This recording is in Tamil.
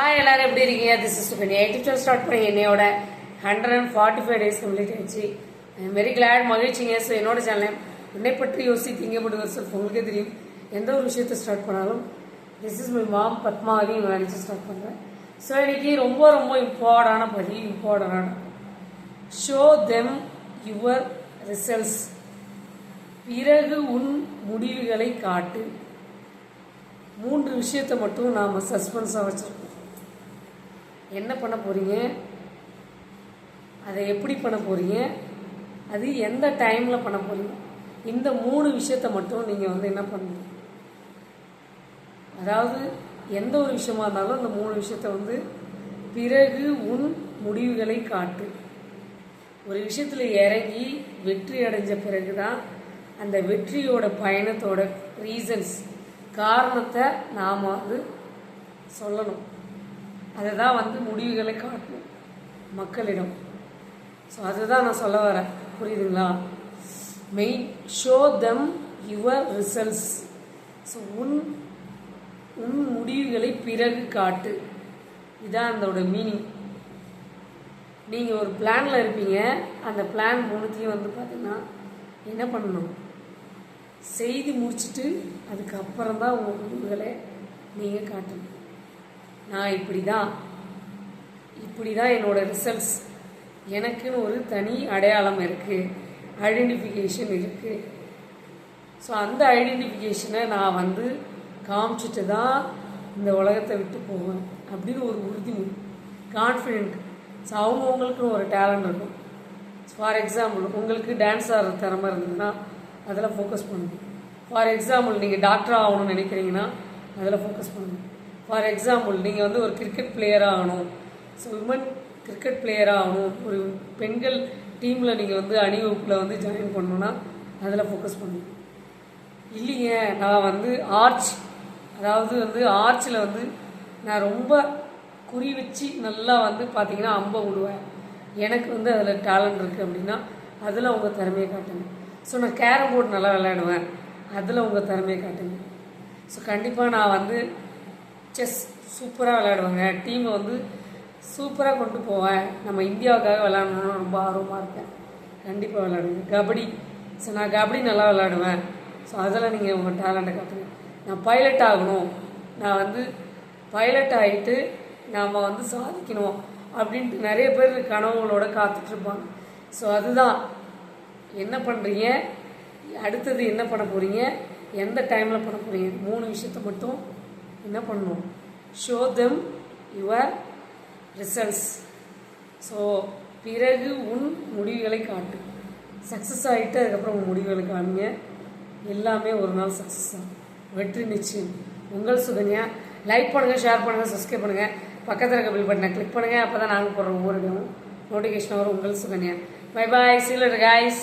ஹாய் எல்லாரும் எப்படி இருக்கீங்க? This is Sukanya eighty channel start பண்ணி என்னையோட hundred and forty five days complete ஆயிடுச்சு வெரி கிளாட் மகிழ்ச்சிங்க. ஸோ என்னோட சேனல் உன்னை பற்றி யோசி திங்கப்படுகிற சார் உங்களுக்கே தெரியும். எந்த ஒரு விஷயத்தை ஸ்டார்ட் பண்ணாலும் this is my mom Padmavathi நினச்சி ஸ்டார்ட் பண்ணுறேன் ஸோ இன்னைக்கு ரொம்ப ரொம்ப இம்பார்ட்டான பதிவு இம்பார்ட்டனான ஷோ தெம் யுவர் ரிசல்ட்ஸ் பிறகு உன் முடிவுகளை காட்டு. மூன்று விஷயத்தை மட்டும் நாம் சஸ்பென்ஸாக வச்சுருக்கோம். என்ன பண்ண போகிறீங்க அதை எப்படி பண்ண போகிறீங்க அது எந்த டைமில் பண்ண போகிறீங்க இந்த மூணு விஷயத்தை மட்டும் நீங்கள் வந்து என்ன பண்ணுங்க அதாவது எந்த ஒரு விஷயமா இருந்தாலும் அந்த மூணு விஷயத்த வந்து பிறகு உன் முடிவுகளை காட்டு. ஒரு விஷயத்தில் இறங்கி வெற்றி அடைஞ்ச பிறகு தான் அந்த வெற்றியோட பயணத்தோட ரீசன்ஸ் காரணத்தை நாம் வந்து சொல்லணும். அதை தான் வந்து முடிவுகளை காட்டணும் மக்களிடம். ஸோ அதுதான் நான் சொல்ல வரேன். புரியுதுங்களா? Main show them your results so உன் உன் முடிவுகளை பிறகு காட்டு. இதான் அதோட மீனிங் நீங்கள் ஒரு பிளானில் இருப்பீங்க. அந்த பிளான் மூணுத்தையும் வந்து பார்த்தீங்கன்னா என்ன பண்ணணும்? செய்து முடிச்சுட்டு அதுக்கப்புறம் தான் உங்கள் முடிவுகளை நீங்கள் காட்டணும். நான் இப்படி தான் இப்படி தான் என்னோட ரிசல்ட்ஸ் எனக்குன்னு ஒரு தனி அடையாளம் இருக்குது ஐடென்டிஃபிகேஷன் இருக்குது ஸோ அந்த ஐடென்டிஃபிகேஷனை நான் வந்து காமிச்சிட்டு தான் இந்த உலகத்தை விட்டு போவேன் அப்படின்னு ஒரு உறுதிமொழி கான்ஃபிடென்ட் ஸோ அவங்கவுங்களுக்குன்னு ஒரு டேலண்ட் இருக்கும். ஃபார் எக்ஸாம்பிள் உங்களுக்கு டான்ஸ் ஆடுற திறமை இருந்ததுன்னா அதில் ஃபோக்கஸ் பண்ணணும் ஃபார் எக்ஸாம்பிள் நீங்கள் டாக்டர் ஆகணும்னு நினைக்கிறீங்கன்னா அதில் ஃபோக்கஸ் பண்ணணும் ஃபார் எக்ஸாம்பிள் நீங்கள் வந்து ஒரு கிரிக்கெட் பிளேயராக ஆகணும். ஸோ விமன் கிரிக்கெட் பிளேயராக ஆகணும். ஒரு பெண்கள் டீமில் நீங்கள் வந்து அணிவகுப்பில் வந்து ஜாயின் பண்ணணுன்னா அதில் ஃபோக்கஸ் பண்ணணும். இல்லைங்க நான் வந்து ஆர்ச் அதாவது வந்து ஆர்ச்சில் வந்து நான் ரொம்ப குறி வச்சு நல்லா வந்து பார்த்தீங்கன்னா அம்பை விடுவேன். எனக்கு வந்து அதில் டேலண்ட் இருக்குது அப்படின்னா அதில் உங்கள் திறமையை காட்டுங்க. ஸோ நான் கேரம் போர்டு நல்லா விளையாடுவேன். அதில் உங்கள் திறமையை காட்டுங்க. ஸோ கண்டிப்பாக நான் வந்து செஸ் சூப்பராக விளையாடுவாங்க. டீமை வந்து சூப்பராக கொண்டு போவேன். நம்ம இந்தியாவுக்காக விளையாடணும்னு ரொம்ப ஆர்வமாக இருக்கேன். கண்டிப்பாக விளாடுவேன் கபடி. ஸோ நான் கபடி நல்லா விளையாடுவேன். ஸோ அதில் நீங்கள் உங்கள் டேலண்ட்டை காட்டுங்க. நான் பைலட் ஆகணும். நான் வந்து பைலட் ஆகிட்டு நாம் வந்து சாதிக்கணும் அப்படின்ட்டு நிறைய பேர் கனவுகளோட காத்துட்ருப்பாங்க ஸோ அதுதான். என்ன பண்ணுறீங்க அடுத்தது என்ன பண்ண போகிறீங்க எந்த டைமில் பண்ண போகிறீங்க மூணு விஷயத்த மட்டும் என்ன பண்ணணும் show them your results so பிறகு உன் முடிவுகளை காட்டு. சக்ஸஸ் ஆகிட்டு அதுக்கப்புறம் உன் முடிவுகளை காமிங்க எல்லாமே ஒரு நாள் சக்ஸஸ் தான். வெற்றி நிச்சயம். உங்கள் சுகன்யா லைக் பண்ணுங்கள் ஷேர் பண்ணுங்கள் சப்ஸ்கிரைப் பண்ணுங்கள் பக்கத்தில் இருக்க பில் பட்டனை கிளிக் பண்ணுங்கள் அப்போ தான் நாங்கள் போடுற ஒவ்வொரு நோட்டிஃபிகேஷன் வரும். உங்கள் சுகன்யா. பை பாய் சீலர் காய்ஸ்